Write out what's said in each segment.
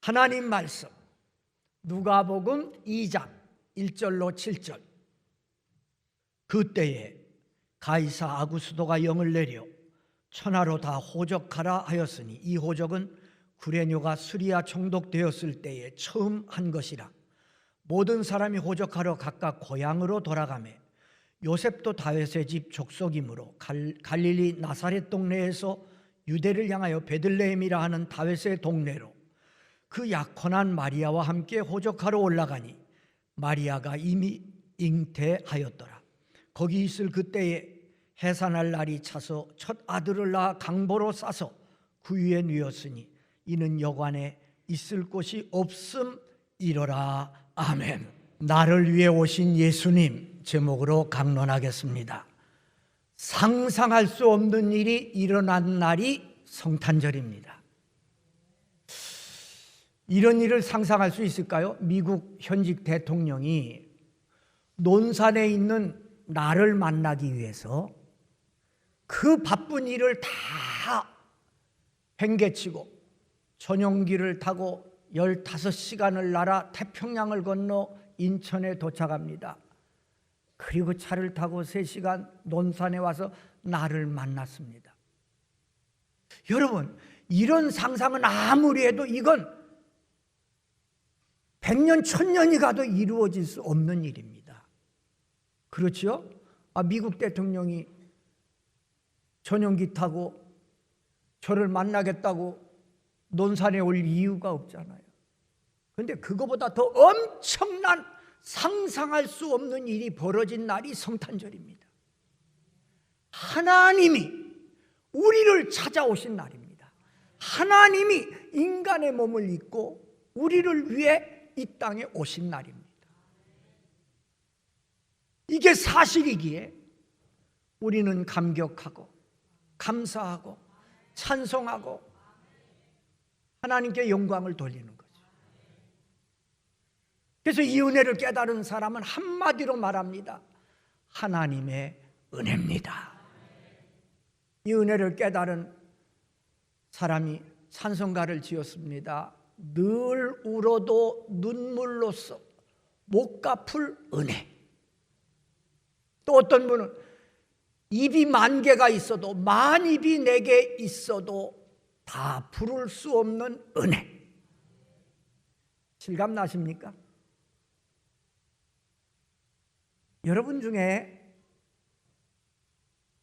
하나님 말씀 누가복음 2장 1절로 7절. 그때에 가이사 아구스도가 영을 내려 천하로 다 호적하라 하였으니 이 호적은 구레뇨가 수리아 총독되었을 때에 처음 한 것이라. 모든 사람이 호적하러 각각 고향으로 돌아가매 요셉도 다윗의 집 족속이므로 갈, 갈릴리 나사렛 동네에서 유대를 향하여 베들레헴이라 하는 다윗의 동네로 그 약혼한 마리아와 함께 호적하러 올라가니 마리아가 이미 잉태하였더라. 거기 있을 그때에 해산할 날이 차서 첫 아들을 낳아 강보로 싸서 구유에 누였으니 이는 여관에 있을 곳이 없음 이러라 아멘. 나를 위해 오신 예수님 제목으로 강론하겠습니다. 상상할 수 없는 일이 일어난 날이 성탄절입니다. 이런 일을 상상할 수 있을까요? 미국 현직 대통령이 논산에 있는 나를 만나기 위해서 그 바쁜 일을 다 팽개치고 전용기를 타고 15시간을 날아 태평양을 건너 인천에 도착합니다. 그리고 차를 타고 3시간 논산에 와서 나를 만났습니다. 여러분, 이런 상상은 아무리 해도 이건 100년, 1000년이 가도 이루어질 수 없는 일입니다. 그렇죠? 아, 미국 대통령이 전용기 타고 저를 만나겠다고 논산에 올 이유가 없잖아요. 근데 그거보다 더 엄청난 상상할 수 없는 일이 벌어진 날이 성탄절입니다. 하나님이 우리를 찾아오신 날입니다. 하나님이 인간의 몸을 입고 우리를 위해 이 땅에 오신 날입니다. 이게 사실이기에 우리는 감격하고 감사하고 찬송하고 하나님께 영광을 돌리는 거죠. 그래서 이 은혜를 깨달은 사람은 한마디로 말합니다. 하나님의 은혜입니다. 이 은혜를 깨달은 사람이 찬송가를 지었습니다. 늘 울어도 눈물로써 못 갚을 은혜. 또 어떤 분은 입이 만 개가 있어도 만 입이 내게 있어도 다 부를 수 없는 은혜. 실감 나십니까? 여러분 중에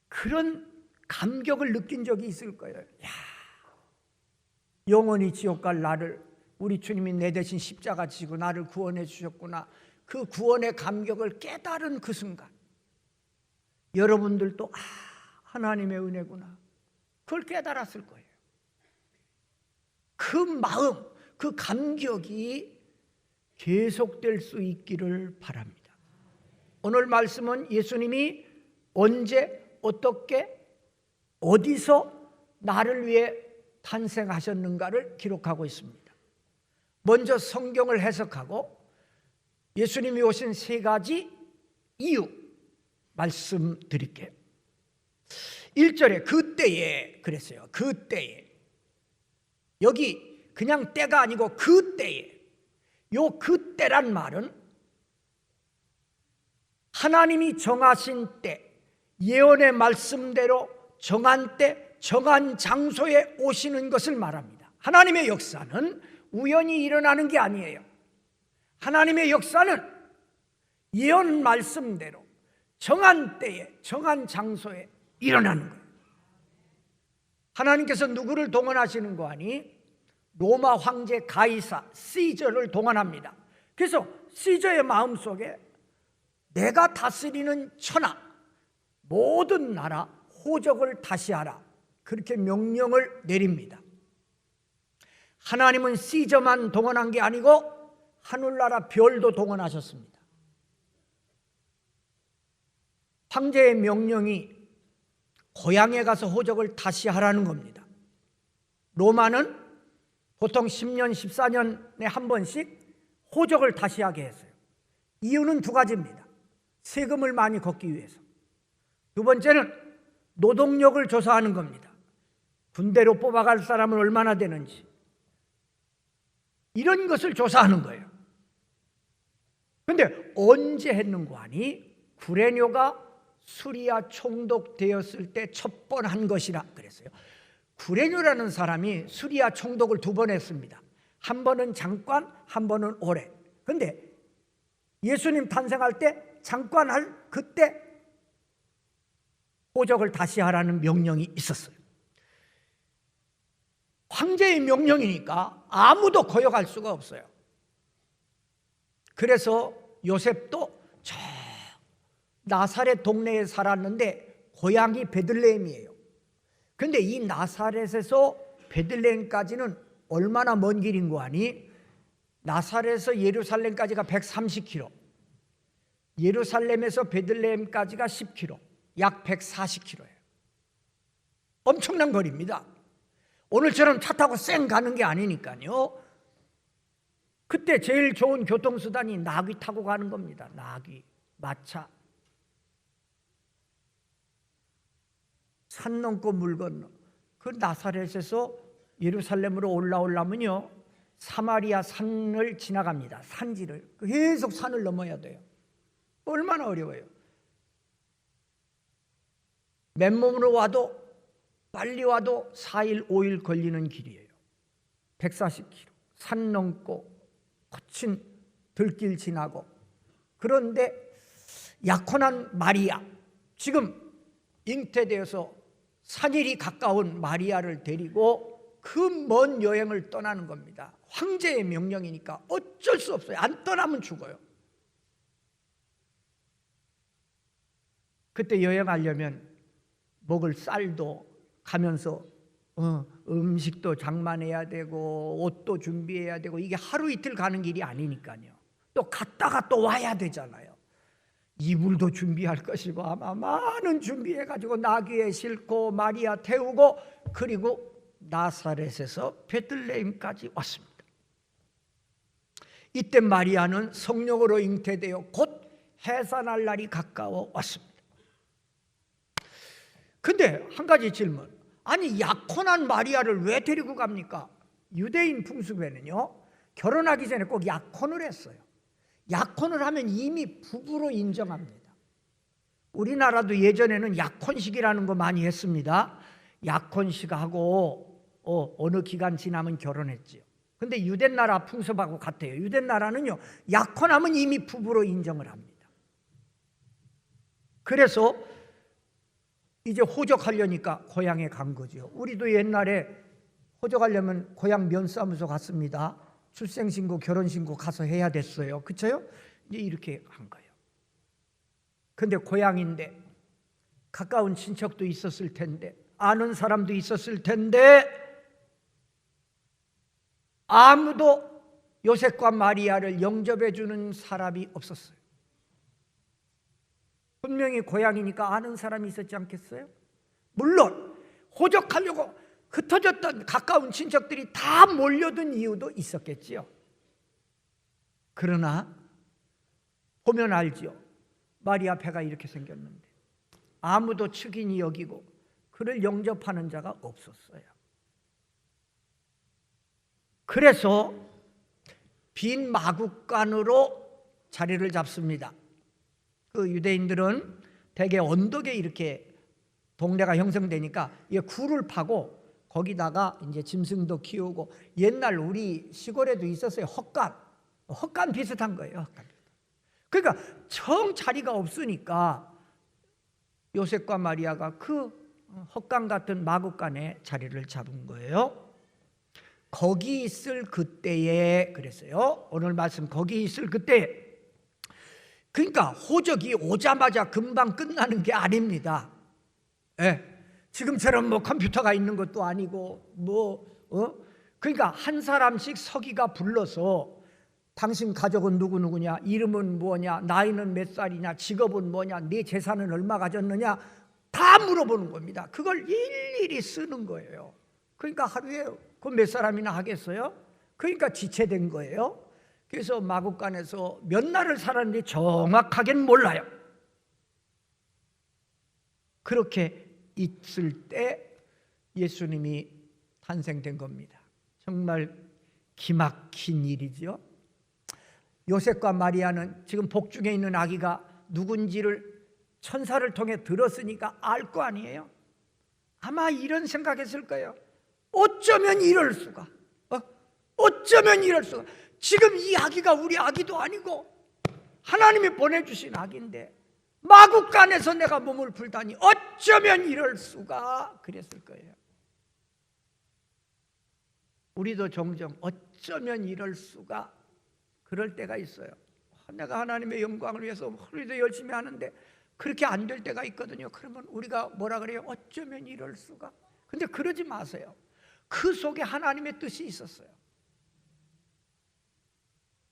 그런 감격을 느낀 적이 있을 거예요. 야, 영원히 지옥 갈 나를 우리 주님이 내 대신 십자가 지고 나를 구원해 주셨구나. 그 구원의 감격을 깨달은 그 순간 여러분들도 아, 하나님의 은혜구나. 그걸 깨달았을 거예요. 그 마음, 그 감격이 계속될 수 있기를 바랍니다. 오늘 말씀은 예수님이 언제, 어떻게, 어디서 나를 위해 탄생하셨는가를 기록하고 있습니다. 먼저 성경을 해석하고 예수님이 오신 세 가지 이유 말씀드릴게요. 1절에 그때에 그랬어요. 그때에. 여기 그냥 때가 아니고 그때에. 요 그때란 말은 하나님이 정하신 때, 예언의 말씀대로 정한 때, 정한 장소에 오시는 것을 말합니다. 하나님의 역사는 우연히 일어나는 게 아니에요. 하나님의 역사는 예언 말씀대로 정한 때에, 정한 장소에 일어나는 거예요. 하나님께서 누구를 동원하시는 거 아니? 로마 황제 가이사 시저를 동원합니다. 그래서 시저의 마음속에 내가 다스리는 천하 모든 나라 호적을 다시 하라. 그렇게 명령을 내립니다. 하나님은 시저만 동원한 게 아니고 하늘나라 별도 동원하셨습니다. 황제의 명령이 고향에 가서 호적을 다시 하라는 겁니다. 로마는 보통 10년, 14년에 한 번씩 호적을 다시 하게 했어요. 이유는 두 가지입니다. 세금을 많이 걷기 위해서. 두 번째는 노동력을 조사하는 겁니다. 군대로 뽑아갈 사람은 얼마나 되는지. 이런 것을 조사하는 거예요. 근데 언제 했는고 하니 구레뇨가 수리아 총독되었을 때 첫 번 한 것이라 그랬어요. 구레뇨라는 사람이 수리아 총독을 두 번 했습니다. 한 번은 잠깐, 한 번은 오래. 근데 예수님 탄생할 때 잠깐 할 그때 호적을 다시 하라는 명령이 있었어요. 황제의 명령이니까 아무도 거역할 수가 없어요. 그래서 요셉도 저 나사렛 동네에 살았는데 고향이 베들레헴이에요. 근데 이 나사렛에서 베들레헴까지는 얼마나 먼 길인 거 아니? 나사렛에서 예루살렘까지가 130km. 예루살렘에서 베들레헴까지가 10km. 약 140km예요. 엄청난 거리입니다. 오늘처럼 차 타고 쌩 가는 게 아니니까요. 그때 제일 좋은 교통수단이 나귀 타고 가는 겁니다. 나귀, 마차. 산 넘고 물 건너. 그 나사렛에서 예루살렘으로 올라오려면요. 사마리아 산을 지나갑니다. 산지를. 계속 산을 넘어야 돼요. 얼마나 어려워요. 맨몸으로 와도 빨리 와도 4일, 5일 걸리는 길이에요. 140km. 산 넘고 거친 들길 지나고 그런데 약혼한 마리아 지금 잉태되어서 산일이 가까운 마리아를 데리고 그 먼 여행을 떠나는 겁니다. 황제의 명령이니까 어쩔 수 없어요. 안 떠나면 죽어요. 그때 여행하려면 먹을 쌀도 가면서 어, 음식도 장만해야 되고 옷도 준비해야 되고 이게 하루 이틀 가는 길이 아니니까요. 또 갔다가 또 와야 되잖아요. 이불도 준비할 것이고 아마 많은 준비해 가지고 나귀에 싣고 마리아 태우고 그리고 나사렛에서 베들레헴까지 왔습니다. 이때 마리아는 성령으로 잉태되어 곧 해산할 날이 가까워 왔습니다. 근데 한 가지 질문. 아니 약혼한 마리아를 왜 데리고 갑니까? 유대인 풍습에는요. 결혼하기 전에 꼭 약혼을 했어요. 약혼을 하면 이미 부부로 인정합니다. 우리나라도 예전에는 약혼식이라는 거 많이 했습니다. 약혼식하고 어, 어느 기간 지나면 결혼했지요. 근데 유대 나라 풍습하고 같아요. 유대 나라는요. 약혼하면 이미 부부로 인정을 합니다. 그래서 이제 호적하려니까 고향에 간 거죠. 우리도 옛날에 호적하려면 고향 면사무소 갔습니다. 출생신고, 결혼신고 가서 해야 됐어요. 그쵸 이제 이렇게 한 거예요. 근데 고향인데 가까운 친척도 있었을 텐데 아는 사람도 있었을 텐데 아무도 요셉과 마리아를 영접해 주는 사람이 없었어요. 분명히 고향이니까 아는 사람이 있었지 않겠어요? 물론 호적하려고 흩어졌던 가까운 친척들이 다 몰려든 이유도 있었겠지요. 그러나 보면 알지요. 마리아 배가 이렇게 생겼는데 아무도 측인이 여기고 그를 영접하는 자가 없었어요. 그래서 빈 마국간으로 자리를 잡습니다. 그 유대인들은 대개 언덕에 이렇게 동네가 형성되니까 이 굴을 파고 거기다가 이제 짐승도 키우고 옛날 우리 시골에도 있었어요 헛간 헛간 비슷한 거예요 헛간. 그러니까 정 자리가 없으니까 요셉과 마리아가 그 헛간 같은 마국간에 자리를 잡은 거예요. 거기 있을 그때에 그랬어요. 오늘 말씀 거기 있을 그때 그러니까 호적이 오자마자 금방 끝나는 게 아닙니다. 예. 지금처럼 뭐 컴퓨터가 있는 것도 아니고 뭐 어? 그러니까 한 사람씩 서기가 불러서 당신 가족은 누구 누구냐, 이름은 뭐냐, 나이는 몇 살이냐, 직업은 뭐냐, 네 재산은 얼마 가졌느냐 다 물어보는 겁니다. 그걸 일일이 쓰는 거예요. 그러니까 하루에 그 몇 사람이나 하겠어요? 그러니까 지체된 거예요. 그래서 마국간에서 몇 날을 살았는지 정확하게는 몰라요. 그렇게 있을 때 예수님이 탄생된 겁니다. 정말 기막힌 일이죠. 요셉과 마리아는 지금 복중에 있는 아기가 누군지를 천사를 통해 들었으니까 알 거 아니에요. 아마 이런 생각했을 거예요. 어쩌면 이럴 수가. 어? 어쩌면 이럴 수가. 지금 이 아기가 우리 아기도 아니고 하나님이 보내주신 아기인데 마국간에서 내가 몸을 풀다니 어쩌면 이럴 수가 그랬을 거예요. 우리도 종종 어쩌면 이럴 수가 그럴 때가 있어요. 내가 하나님의 영광을 위해서 우리도 열심히 하는데 그렇게 안 될 때가 있거든요. 그러면 우리가 뭐라 그래요? 어쩌면 이럴 수가. 근데 그러지 마세요. 그 속에 하나님의 뜻이 있었어요.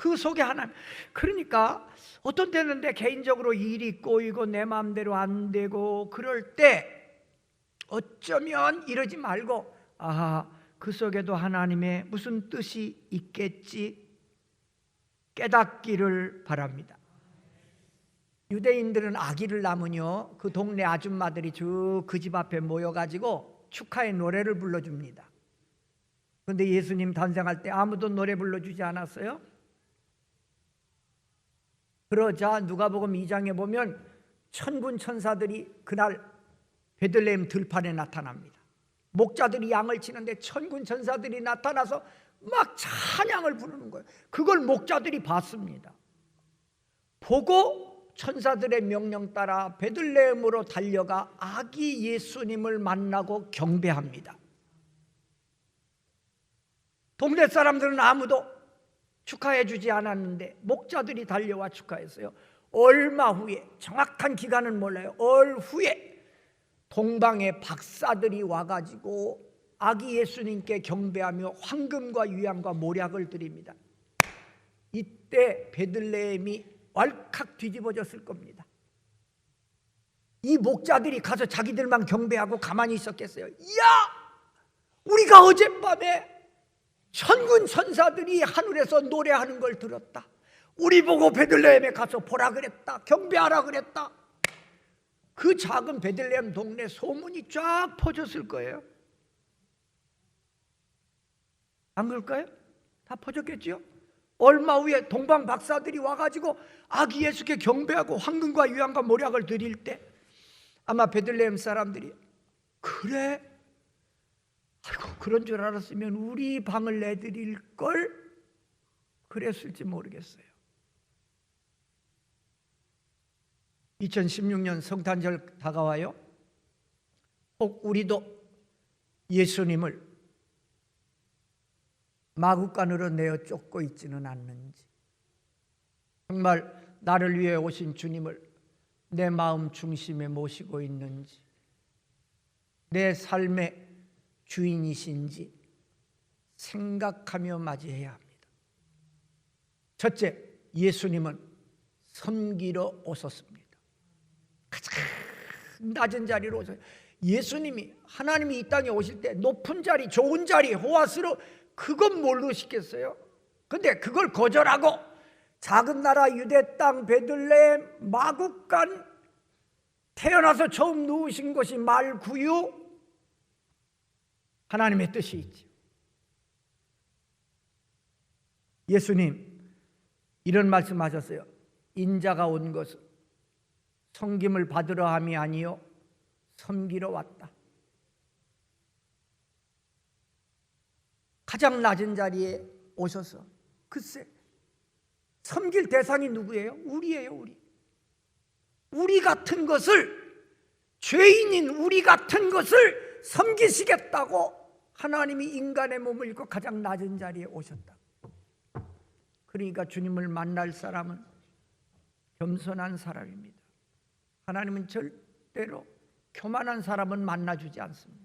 그 속에 하나님. 그러니까 어떤 때는 내 개인적으로 일이 꼬이고 내 마음대로 안 되고 그럴 때 어쩌면 이러지 말고 아하 그 속에도 하나님의 무슨 뜻이 있겠지 깨닫기를 바랍니다. 유대인들은 아기를 낳으면요 그 동네 아줌마들이 쭉 그 집 앞에 모여가지고 축하의 노래를 불러줍니다. 그런데 예수님 탄생할 때 아무도 노래 불러주지 않았어요? 그러자 누가복음 2장에 보면 천군 천사들이 그날 베들레헴 들판에 나타납니다. 목자들이 양을 치는데 천군 천사들이 나타나서 막 찬양을 부르는 거예요. 그걸 목자들이 봤습니다. 보고 천사들의 명령 따라 베들레헴으로 달려가 아기 예수님을 만나고 경배합니다. 동네 사람들은 아무도 축하해 주지 않았는데 목자들이 달려와 축하했어요. 얼마 후에 정확한 기간은 몰라요. 얼 후에 동방의 박사들이 와가지고 아기 예수님께 경배하며 황금과 유향과 모략을 드립니다. 이때 베들레헴이 왈칵 뒤집어졌을 겁니다. 이 목자들이 가서 자기들만 경배하고 가만히 있었겠어요. 야! 우리가 어젯밤에 천군 천사들이 하늘에서 노래하는 걸 들었다. 우리 보고 베들레헴에 가서 보라 그랬다. 경배하라 그랬다. 그 작은 베들레헴 동네 소문이 쫙 퍼졌을 거예요. 안 그럴까요? 다 퍼졌겠지요? 얼마 후에 동방 박사들이 와가지고 아기 예수께 경배하고 황금과 유향과 모략을 드릴 때 아마 베들레헴 사람들이 그래 아이고 그런 줄 알았으면 우리 방을 내드릴 걸 그랬을지 모르겠어요. 2016년 성탄절 다가와요. 혹 우리도 예수님을 마구간으로 내어 쫓고 있지는 않는지 정말 나를 위해 오신 주님을 내 마음 중심에 모시고 있는지 내 삶의 주인이신지 생각하며 맞이해야 합니다. 첫째, 예수님은 섬기러 오셨습니다. 가장 낮은 자리로 오셨 예수님이 하나님이 이 땅에 오실 때 높은 자리, 좋은 자리, 호화스러 그건 뭘로 시켰어요? 근데 그걸 거절하고 작은 나라 유대 땅 베들레헴 마국간 태어나서 처음 누우신 곳이 말구유 하나님의 뜻이 있지. 예수님 이런 말씀하셨어요. 인자가 온 것은 섬김을 받으러 함이 아니요 섬기러 왔다. 가장 낮은 자리에 오셔서 글쎄 섬길 대상이 누구예요? 우리예요, 우리. 우리 같은 것을 죄인인 우리 같은 것을 섬기시겠다고 하나님이 인간의 몸을 입고 가장 낮은 자리에 오셨다. 그러니까 주님을 만날 사람은 겸손한 사람입니다. 하나님은 절대로 교만한 사람은 만나주지 않습니다.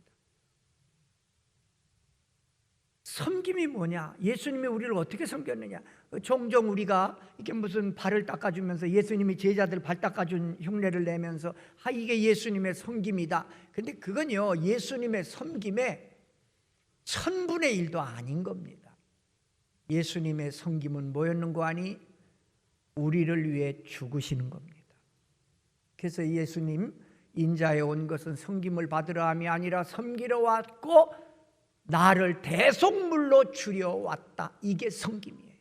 섬김이 뭐냐? 예수님이 우리를 어떻게 섬겼느냐? 종종 우리가 이게 무슨 발을 닦아주면서 예수님이 제자들 발 닦아준 흉내를 내면서 아 이게 예수님의 섬김이다. 근데 그건요 예수님의 섬김의 천분의 일도 아닌 겁니다. 예수님의 섬김은 뭐였는 거 아니? 우리를 위해 죽으시는 겁니다. 그래서 예수님 인자에 온 것은 섬김을 받으러 함이 아니라 섬기러 왔고 나를 대속물로 줄여왔다. 이게 섬김이에요.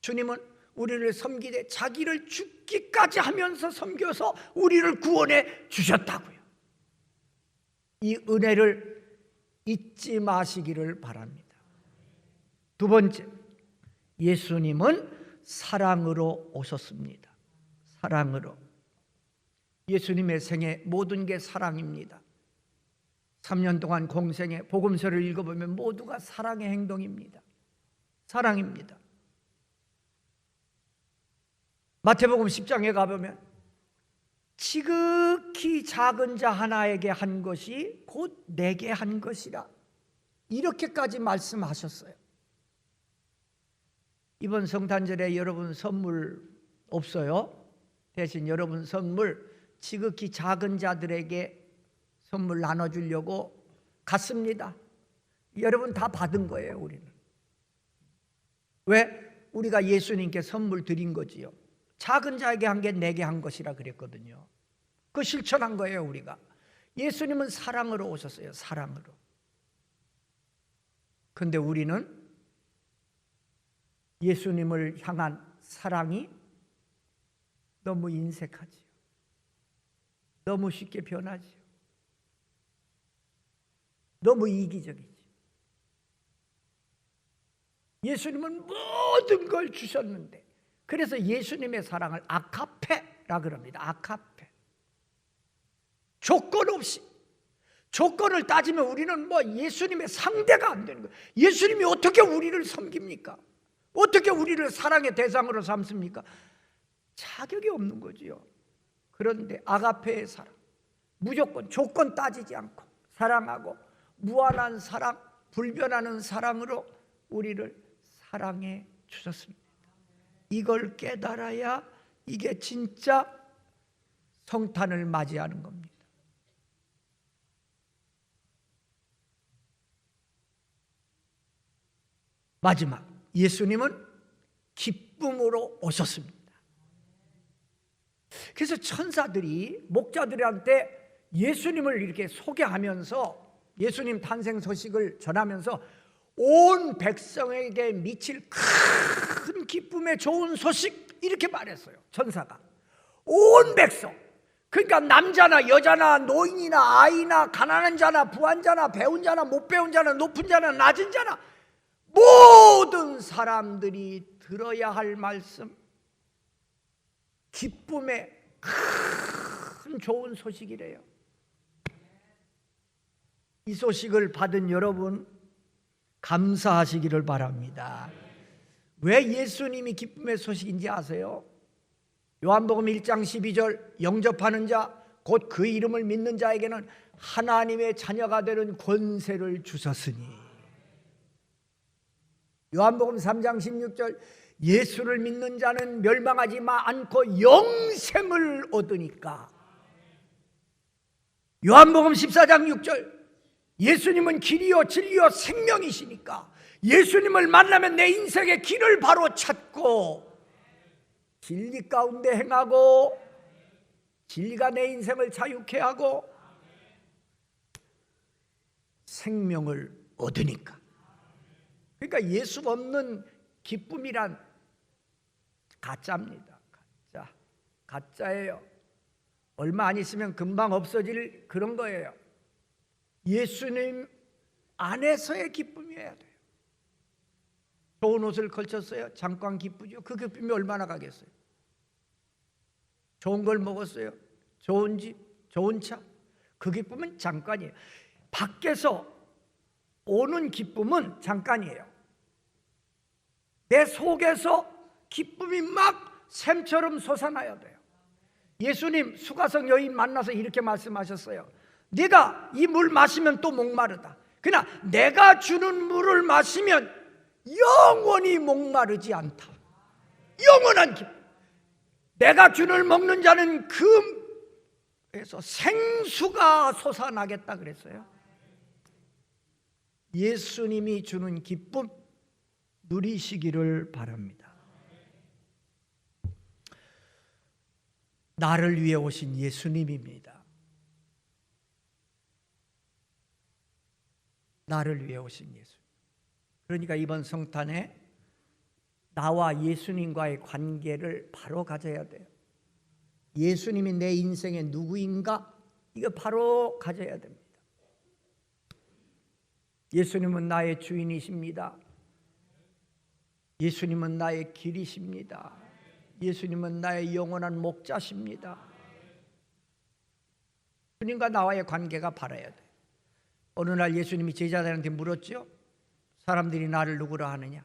주님은 우리를 섬기되 자기를 죽기까지 하면서 섬겨서 우리를 구원해 주셨다고요. 이 은혜를 잊지 마시기를 바랍니다. 두 번째, 예수님은 사랑으로 오셨습니다. 사랑으로. 예수님의 생애 모든 게 사랑입니다. 3년 동안 공생에 복음서를 읽어보면 모두가 사랑의 행동입니다. 사랑입니다. 마태복음 10장에 가보면 지극히 작은 자 하나에게 한 것이 곧 내게 한 것이라 이렇게까지 말씀하셨어요. 이번 성탄절에 여러분 선물 없어요? 대신 여러분 선물 지극히 작은 자들에게 선물 나눠주려고 갔습니다. 여러분 다 받은 거예요, 우리는. 왜? 우리가 예수님께 선물 드린 거지요. 작은 자에게 한 게 내게 한 것이라 그랬거든요. 그 실천한 거예요, 우리가. 예수님은 사랑으로 오셨어요, 사랑으로. 근데 우리는 예수님을 향한 사랑이 너무 인색하지요. 너무 쉽게 변하지요. 너무 이기적이지. 예수님은 모든 걸 주셨는데 그래서 예수님의 사랑을 아카페라 그럽니다. 아카페. 조건 없이 조건을 따지면 우리는 뭐 예수님의 상대가 안 되는 거예요. 예수님이 어떻게 우리를 섬깁니까? 어떻게 우리를 사랑의 대상으로 삼습니까? 자격이 없는 거지요. 그런데 아가페의 사랑, 무조건 조건 따지지 않고 사랑하고 무한한 사랑, 불변하는 사랑으로 우리를 사랑해 주셨습니다. 이걸 깨달아야 이게 진짜 성탄을 맞이하는 겁니다. 마지막 예수님은 기쁨으로 오셨습니다. 그래서 천사들이 목자들한테 예수님을 이렇게 소개하면서 예수님 탄생 소식을 전하면서 온 백성에게 미칠 큰 기쁨의 좋은 소식 이렇게 말했어요. 천사가 온 백성 그러니까 남자나 여자나 노인이나 아이나 가난한 자나 부한 자나 배운 자나 못 배운 자나 높은 자나 낮은 자나 모든 사람들이 들어야 할 말씀 기쁨의 큰 좋은 소식이래요. 이 소식을 받은 여러분 감사하시기를 바랍니다. 왜 예수님이 기쁨의 소식인지 아세요? 요한복음 1장 12절 영접하는 자 곧 그 이름을 믿는 자에게는 하나님의 자녀가 되는 권세를 주셨으니. 요한복음 3장 16절 예수를 믿는 자는 멸망하지 않고 영생을 얻으니까. 요한복음 14장 6절 예수님은 길이요 진리요 생명이시니까 예수님을 만나면 내 인생의 길을 바로 찾고 진리 가운데 행하고 진리가 내 인생을 자유케 하고 생명을 얻으니까 그러니까 예수 없는 기쁨이란 가짜입니다. 가짜. 가짜예요. 얼마 안 있으면 금방 없어질 그런 거예요. 예수님 안에서의 기쁨이어야 돼요. 좋은 옷을 걸쳤어요. 잠깐 기쁘죠. 그 기쁨이 얼마나 가겠어요. 좋은 걸 먹었어요. 좋은 집, 좋은 차. 그 기쁨은 잠깐이에요. 밖에서 오는 기쁨은 잠깐이에요. 내 속에서 기쁨이 막 샘처럼 솟아나야 돼요. 예수님 수가성 여인 만나서 이렇게 말씀하셨어요. 네가 이 물 마시면 또 목마르다. 그러나 내가 주는 물을 마시면 영원히 목마르지 않다. 영원한 기쁨. 내가 주를 먹는 자는 금에서 생수가 솟아나겠다 그랬어요. 예수님이 주는 기쁨 누리시기를 바랍니다. 나를 위해 오신 예수님입니다. 나를 위해 오신 예수. 그러니까 이번 성탄에 나와 예수님과의 관계를 바로 가져야 돼요. 예수님이 내 인생의 누구인가? 이거 바로 가져야 됩니다. 예수님은 나의 주인이십니다. 예수님은 나의 길이십니다. 예수님은 나의 영원한 목자십니다. 주님과 나와의 관계가 바라야 돼. 어느 날 예수님이 제자들한테 물었죠. 사람들이 나를 누구라 하느냐?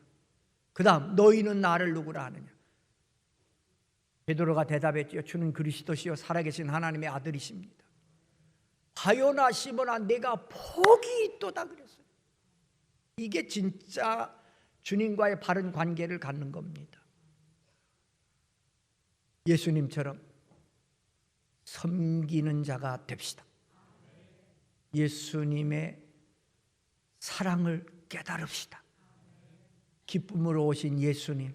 그 다음 너희는 나를 누구라 하느냐? 베드로가 대답했죠. 주는 그리스도시요 살아계신 하나님의 아들이십니다. 바요나 시모나 내가 복이 있도다 그랬어요. 이게 진짜 주님과의 바른 관계를 갖는 겁니다. 예수님처럼 섬기는 자가 됩시다. 예수님의 사랑을 깨달읍시다. 기쁨으로 오신 예수님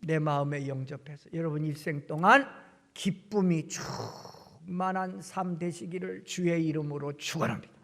내 마음에 영접해서 여러분 일생 동안 기쁨이 충만한 삶 되시기를 주의 이름으로 축원합니다.